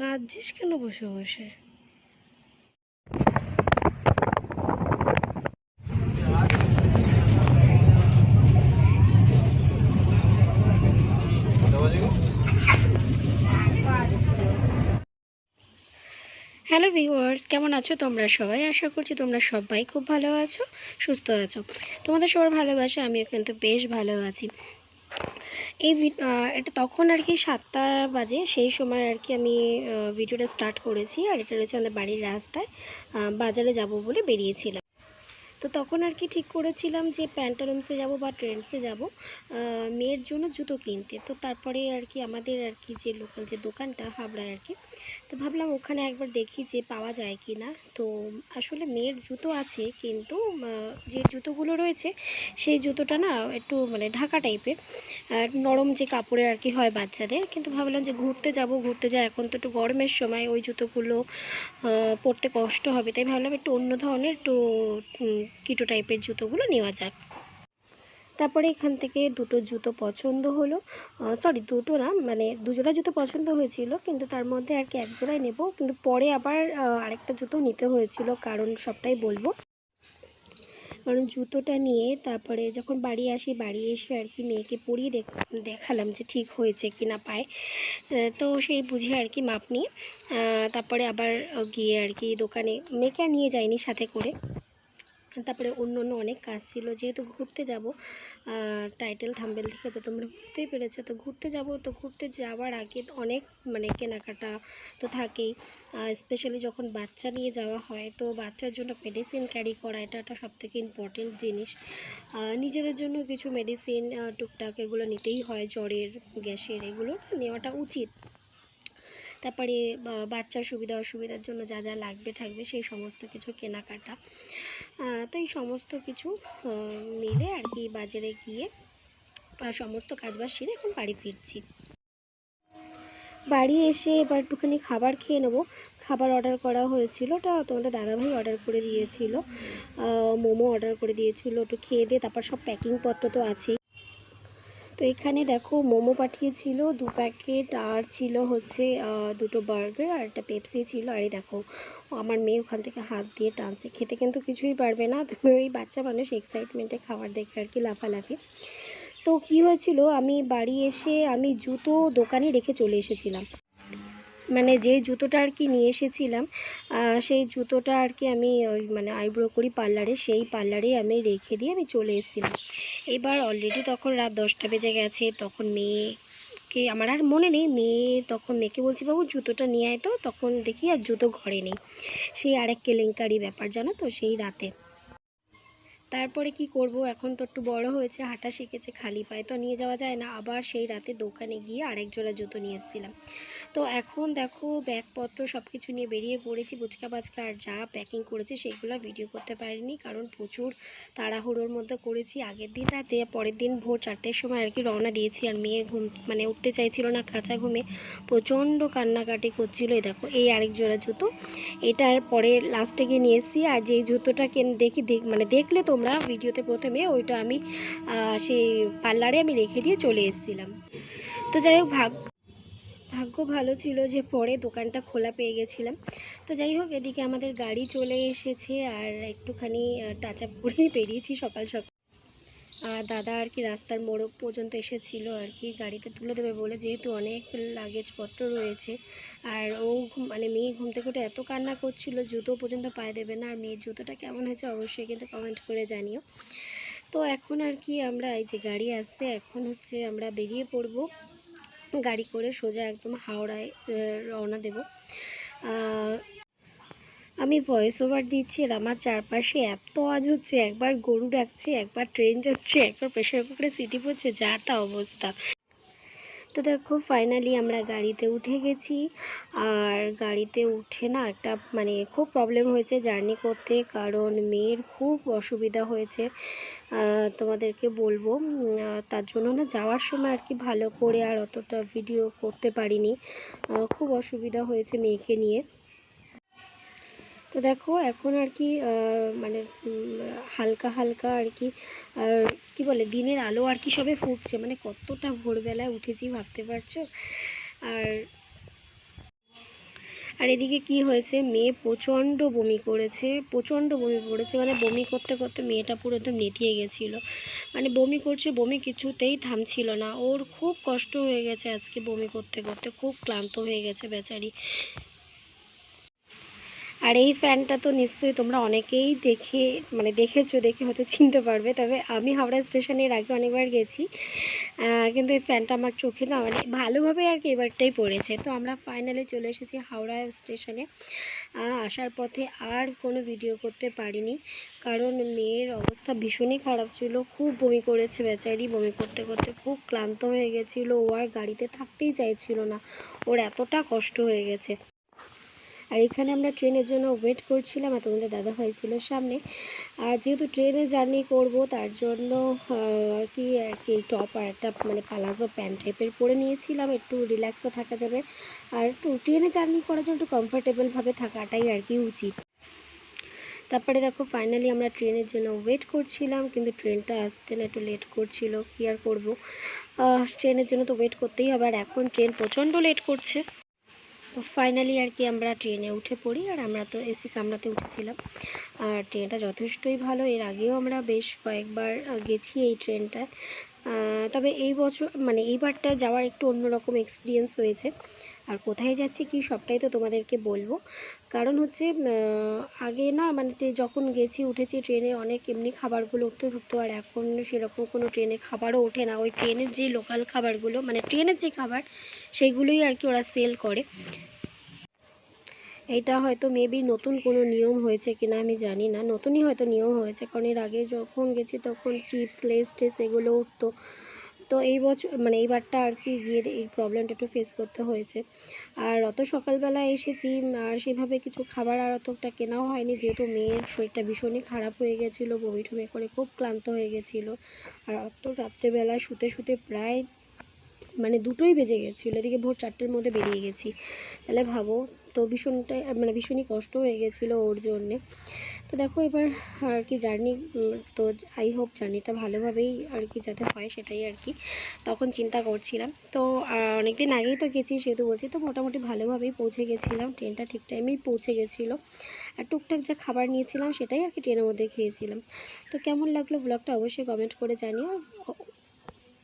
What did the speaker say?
কাঁদছিস কেন বসে বসে? হ্যালো ভিউয়ার্স কেমন আছো তোমরা সবাই? আশা করছি তোমরা সবাই খুব ভালো আছো, সুস্থ আছো। তোমাদের সবার ভালোবাসা, আমিও কিন্তু বেশ ভালো আছি। এই এটা তখন আর কি সাতটা বাজে, সেই সময় আর কি আমি ভিডিওটা স্টার্ট করেছি। আর এটা রয়েছে আমাদের বাড়ির রাস্তায়। বাজারে যাব বলে বেরিয়েছিলাম। তো তখন আর কি ঠিক করেছিলাম যে প্যান্টালুমসে যাব বা ট্রেন্ডসে যাব মেয়ের জন্য জুতো কিনতে। তো তারপরে আর কি আমাদের আর কি যে লোকাল যে দোকানটা, হাবড়ায় আর কি, তো ভাবলাম ওখানে একবার দেখি যে পাওয়া যায় কি না তো আসলে মেয়ের জুতো আছে, কিন্তু যে জুতোগুলো রয়েছে, সেই জুতোটা না একটু মানে ঢাকা টাইপের আর নরম যে কাপড়ের আর কি হয় বাচ্চাদের। কিন্তু ভাবলাম যে ঘুরতে যাব, ঘুরতে যাই। এখন তো একটু গরমের সময়, ওই জুতোগুলো পরতে কষ্ট হবে। তাই ভাবলাম একটু অন্য ধরনের একটু কিটো টাইপের জুতোগুলো নেওয়া যাক। তারপরে এখান থেকে দুটো জুতো পছন্দ হলো। সরি দুটো না মানে দুজোড়া জুতো পছন্দ হয়েছিল, কিন্তু তার মধ্যে আর কি এক জোড়াই নেব। কিন্তু পরে আবার আরেকটা জুতো নিতে হয়েছিল, কারণ সবটাই বলব। কারণ জুতোটা নিয়ে তারপরে যখন বাড়ি আসি, বাড়ি এসে আর কি মেয়েকে পরিয়ে দেখ, দেখালাম যে ঠিক হয়েছে কি না পায়ে। তো সেই বুঝে আর কি মাপ নিয়ে তারপরে আবার গিয়ে আর কি দোকানে, মেয়েকে নিয়ে যাইনি সাথে করে। তারপরে অন্য অন্য অনেক কাজ ছিল। যেহেতু ঘুরতে যাব টাইটেল থাম্বেল থেকে তো তোমরা বুঝতেই পেরেছ। তো ঘুরতে যাব, তো ঘুরতে যাওয়ার আগে অনেক মানে কেনাকাটা তো থাকেই। স্পেশালি যখন বাচ্চা নিয়ে যাওয়া হয়, তো বাচ্চার জন্য মেডিসিন ক্যারি করা এটা একটা সবথেকে ইম্পর্টেন্ট জিনিস। নিজেদের জন্য কিছু মেডিসিন টুকটাক এগুলো নিতেই হয়, জ্বরের, গ্যাসের এগুলো নেওয়াটা উচিত। তারপরে বাচ্চার সুবিধা অসুবিধার জন্য যা যা লাগবে থাকবে সেই সমস্ত কিছু কেনাকাটা। তো এই সমস্ত কিছু মিলে আর কি বাজারে গিয়ে সমস্ত কাজবাজ সেরে এখন বাড়ি ফিরছি। বাড়ি এসে এবার একটুখানি খাবার খেয়ে নেব। খাবার অর্ডার করা হয়েছিল, ওটা তোমাদের দাদাভাই অর্ডার করে দিয়েছিল। মোমো অর্ডার করে দিয়েছিল, একটু খেয়ে দিয়ে, তারপর সব প্যাকিং পত্র তো আছেই। তো এখানে দেখো মোমো পাঠিয়েছিল, দু প্যাকেট, আর ছিল হচ্ছে দুটো বার্গার আর একটা পেপসি ছিল। আর এই দেখো, আমার মেয়ে ওখান থেকে হাত দিয়ে টানছে। খেতে কিন্তু কিছুই পারবে না। ওই বাচ্চা মানুষ এক্সাইটমেন্টে খাবার দেখে আর কি লাফালাফি। তো কি হয়েছিল, আমি বাড়ি এসে আমি জুতো দোকানে রেখে চলে এসেছিলাম। মানে যে জুতোটা আর কি নিয়ে এসেছিলাম সেই জুতোটা আর কি আমি ওই মানে আইব্রো করি পার্লারে, সেই পার্লারে আমি রেখে দিয়ে আমি চলে এসেছিলাম। এবার অলরেডি তখন রাত দশটা বেজে গেছে, তখন মেয়েকে, আমার আর মনে নেই, মেয়ে তখন মেয়েকে বলছি, বাবু, জুতোটা নিয়ে আয় তো। তখন দেখি আর জুতো ঘরে নেই। সেই আরেক কেলেঙ্কারি ব্যাপার, জানো তো, সেই রাতে। তারপরে কি করব, এখন তো একটু বড় হয়েছে, হাঁটা শিখেছে, খালি পায়ে তো নিয়ে যাওয়া যায় না। আবার সেই রাতে দোকানে গিয়ে আরেক জোড়া জুতো নিয়ে এসেছিলাম। তো এখন দেখো ব্যাগপত্র সব কিছু নিয়ে বেরিয়ে পড়েছি বুচকা বাচকা আর যা প্যাকিং করেছি সেগুলো ভিডিও করতে পারিনি কারণ প্রচুর তাড়াহুড়োর মধ্যে করেছি। আগের দিন রাতে, পরের দিন ভোর চারটের সময় আর কি রওনা দিয়েছি আর মেয়ে ঘুম মানে উঠতে চাইছিল না কাঁচা ঘুমে। প্রচণ্ড কান্নাকাটি করছিল এই দেখো, এই আরেক জোড়া জুতো। এটার পরে লাস্টে গিয়ে নিয়ে এসেছি আর যেই জুতোটা কেন, দেখি, দেখ মানে দেখলে তোমরা ভিডিওতে প্রথমে ওইটা আমি সেই পার্লারে আমি রেখে দিয়ে চলে এসেছিলাম। তো যাই হোক ভাগ ভাগ্য ভালো ছিল যে পরে দোকানটা খোলা পেয়ে গেছিলাম। তো যাই হোক, এদিকে আমাদের গাড়ি চলে এসেছে আর একটুখানি টাচ আপ করেই বেরিয়েছি সকাল সকাল। আর দাদা আর কি রাস্তার মোড় পর্যন্ত এসেছিল আর কি, গাড়িতে তুলে দেবে বলে যেহেতু অনেক লাগেজপত্র রয়েছে। আর ও মানে মেয়ে ঘুম থেকে উঠে এত কান্না করছিল, জুতো পর্যন্ত পায়ে দেবে না। আর মেয়ের জুতোটা কেমন হয়েছে অবশ্যই কিন্তু কমেন্ট করে জানিও। তো এখন আর কি আমরা, এই যে গাড়ি আসছে, এখন হচ্ছে আমরা বেরিয়ে পড়ব। গাড়ি করে সোজা একদম হাওড়ায় রওনা দেব। আমি ভয়েস ওভার দিচ্ছি আর আমার চারপাশে এত আওয়াজ হচ্ছে, একবার গরু ডাকছে, একবার ট্রেন যাচ্ছে, একবার প্রেশার কুকারে সিটি পড়ছে, যা তা অবস্থা। তো দেখো ফাইনালি আমরা গাড়িতে উঠে গেছি। আর গাড়িতে উঠে না একটা মানে খুব প্রবলেম হয়েছে জার্নি করতে, কারণ মেয়ের খুব অসুবিধা হয়েছে। তোমাদেরকে বলব তার জন্য না যাওয়ার সময় আর কি ভালো করে আর অতটা ভিডিও করতে পারিনি। খুব অসুবিধা হয়েছে মেয়েকে নিয়ে। তো দেখো, এখন আর কি মানে হালকা হালকা আর কি কি বলে, দিনের আলো আর কি সবে ফুটছে। মানে কতটা ভোরবেলায় উঠেছি ভাবতে পারছ? আর আর এদিকে কি হয়েছে? মেয়ে প্রচণ্ড বমি করেছে, প্রচণ্ড বমি করেছে। মানে বমি করতে করতে মেয়েটা পুরো একদম নেতিয়ে গেছিল। মানে বমি করছে, বমি কিছুতেই থামছিল না। ওর খুব কষ্ট হয়ে গেছে আজকে বমি করতে করতে, খুব ক্লান্ত হয়ে গেছে বেচারি। আর এই ফ্যানটা তো নিশ্চয়ই তোমরা অনেকেই দেখে মানে দেখেছ, দেখে হয়তো চিনতে পারবে। তবে আমি হাওড়া স্টেশনের আগে অনেকবার গেছি। কিন্তু এই ফ্যানটা আমার চোখে না মানে ভালোভাবে আর কি এবারটাই পড়েছে। তো আমরা ফাইনালি চলে এসেছি হাওড়া স্টেশনে। আসার পথে আর কোনো ভিডিও করতে পারিনি। কারণ মেয়ের অবস্থা ভীষণই খারাপ ছিল। খুব বমি করেছে বেচারি। বমি করতে করতে খুব ক্লান্ত হয়ে গেছিল। ও আর গাড়িতে থাকতেই চাইছিল না। ওর এতটা কষ্ট হয়ে গেছে। আর এখানে আমরা ট্রেনের জন্য ওয়েট করছিলাম আর তোমাদের দাদা ভাই ছিল সামনে। আর যেহেতু ট্রেনে জার্নি করব, তার জন্য আর কি আর কি টপ আর একটা মানে পালাজো প্যান্ট টাইপের পরে নিয়েছিলাম। একটু রিল্যাক্সও থাকা যাবে। আর একটু ট্রেনে জার্নি করার জন্য একটু কমফোর্টেবলভাবে থাকাটাই আর কি উচিত। তারপরে দেখো ফাইনালি আমরা ট্রেনের জন্য ওয়েট করছিলাম, কিন্তু ট্রেনটা আসতে না, একটু লেট করছিল, কী আর করব? ট্রেনের জন্য তো ওয়েট করতেই হবে। আর এখন ট্রেন প্রচণ্ড লেট করছে। তো ফাইনালি আর কি আমরা ট্রেনে উঠে পড়ি আর আমরা তো এসি কামরাতে উঠেছিলাম। আর ট্রেনটা যথেষ্টই ভালো, এর আগেও আমরা বেশ কয়েকবার গেছি এই ট্রেনটায় তবে এই বছর মানে এইবারটা যাওয়ার একটু অন্যরকম এক্সপিরিয়েন্স হয়েছে। আর কোথায় যাচ্ছি কি সবটাই তো তোমাদেরকে বলব। কারণ হচ্ছে আগে না মানে যখন গেছি, উঠেছি ট্রেনে অনেক এমনি খাবারগুলো উঠতে ঢুকতো আর এখন সেরকম কোনো ট্রেনে খাবারও ওঠে না। ওই ট্রেনের যে লোকাল খাবারগুলো মানে ট্রেনের যে খাবার, সেইগুলোই আর কি ওরা সেল করে। এটা হয়তো মেবি নতুন কোনো নিয়ম হয়েছে কিনা আমি জানি না। নতুনই হয়তো নিয়ম হয়েছে, কারণ এর আগে যখন গেছি তখন চিপস লেস টেস এগুলো উঠতো। তো এই বছর মানে এইবারটা আর কি গিয়ে এই প্রবলেমটা একটু ফেস করতে হয়েছে। আর অত সকালবেলা এসেছি আর সেভাবে কিছু খাবার আর অতটা কেনাও হয়নি। যেহেতু মেয়ের শরীরটা ভীষণই খারাপ হয়ে গেছিল, বমি টমি করে খুব ক্লান্ত হয়ে গেছিল। আর অত রাত্রেবেলা শুতে শুতে প্রায় মানে দুটোই বেজে গেছিল। এদিকে ভোর চারটের মধ্যে বেরিয়ে গেছি। তাহলে ভাবো, তো ভীষণটাই মানে ভীষণই কষ্ট হয়ে গেছিল ওর জন্যে। তো দেখো এবার আর কি জার্নি তো আই হোপ জার্নিটা ভালোভাবেই আর কি যাতে হয় সেটাই আর কি তখন চিন্তা করছিলাম। তো অনেক দিন আগেই তো গেছি সেহেতু বলছি, তো মোটামুটি ভালোভাবেই পৌঁছে গেছিলাম। ট্রেনটা ঠিক টাইমেই পৌঁছে গেছিল। আর টুকটাক যা খাবার নিয়েছিলাম সেটাই আর কি ট্রেনের মধ্যে খেয়েছিলাম। তো কেমন লাগল ব্লগটা অবশ্যই কমেন্ট করে জানিও।